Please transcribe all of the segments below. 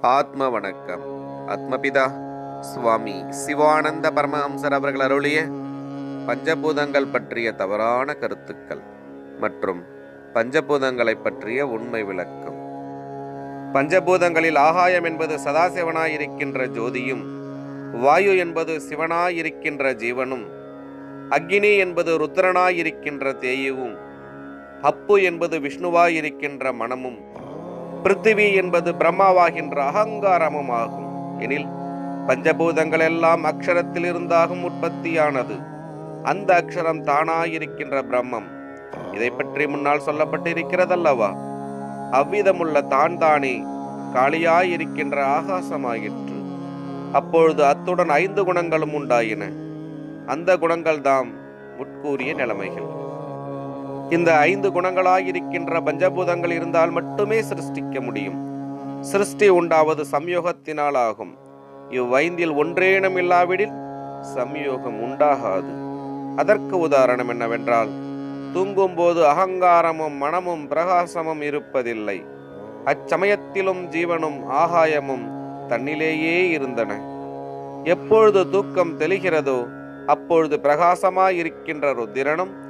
ஆத்ம வணக்கம் ஆத்மபிதா சுவாமி சிவானந்த பரமஹம்சர் அவர்கள் அருளிய பஞ்சபூதங்கள் பற்றிய தவறான கருத்துக்கள் மற்றும் பஞ்சபூதங்களை பற்றிய உண்மை விளக்கம். பஞ்சபூதங்களில் ஆகாயம் என்பது சதாசிவனாயிருக்கின்ற ஜோதியும் வாயு என்பது சிவனாயிருக்கின்ற ஜீவனும் அக்னி என்பது ருத்ரனாயிருக்கின்ற தேயுவும் அப்பு என்பது விஷ்ணுவாயிருக்கின்ற மனமும் பிருத்திவி என்பது பிரம்மாவாகின்ற அகங்காரமும் ஆகும் எனில் பஞ்சபூதங்கள் எல்லாம் அக்ஷரத்தில் இருந்தாகும் உற்பத்தியானது. அந்த அக்ஷரம் தானாயிருக்கின்ற பிரம்மம். இதை பற்றி முன்னால் சொல்லப்பட்டிருக்கிறதல்லவா? அவ்விதமுள்ள தான் தானே காளியாயிருக்கின்ற ஆகாசமாயிற்று. அப்பொழுது அத்துடன் ஐந்து குணங்களும் உண்டாயின. அந்த குணங்கள் தாம் நிலைமைகள். இந்த ஐந்து குணங்களாயிருக்கின்ற பஞ்சபூதங்கள் இருந்தால் மட்டுமே சிருஷ்டிக்க முடியும். சிருஷ்டி உண்டாவது சம்யோகத்தினால் ஆகும் இவ்வைந்தில் ஒன்றேனும் இல்லாவிடில் சம்யோகம் உண்டாகாது. அதற்கு உதாரணம் என்னவென்றால் தூங்கும்போது அகங்காரமும் மனமும் பிரகாசமும் இருப்பதில்லை. அச்சமயத்திலும் ஜீவனும் ஆகாயமும் தன்னிலேயே இருந்தன. எப்பொழுது தூக்கம் தெளிகிறதோ அப்பொழுது பிரகாசமாயிருக்கின்ற ருத்திரனும்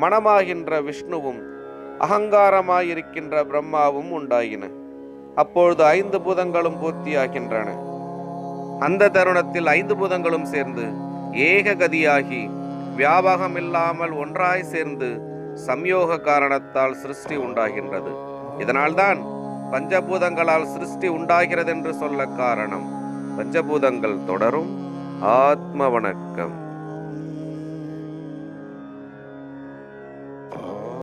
மனமாகின்ற விஷ்ணுவும் அகங்காரமாயிருக்கின்ற பிரம்மாவும் உண்டாயின. அப்பொழுது ஐந்து பூதங்களும் பூர்த்தியாகின்றன. அந்த தருணத்தில் ஐந்து பூதங்களும் சேர்ந்து ஏக கதியாகி வியாபகம் இல்லாமல் ஒன்றாய் சேர்ந்து சம்யோக காரணத்தால் சிருஷ்டி உண்டாகின்றது. இதனால்தான் பஞ்சபூதங்களால் சிருஷ்டி உண்டாகிறது என்று சொல்ல காரணம் பஞ்சபூதங்கள் தொடரும் ஆத்ம வணக்கம்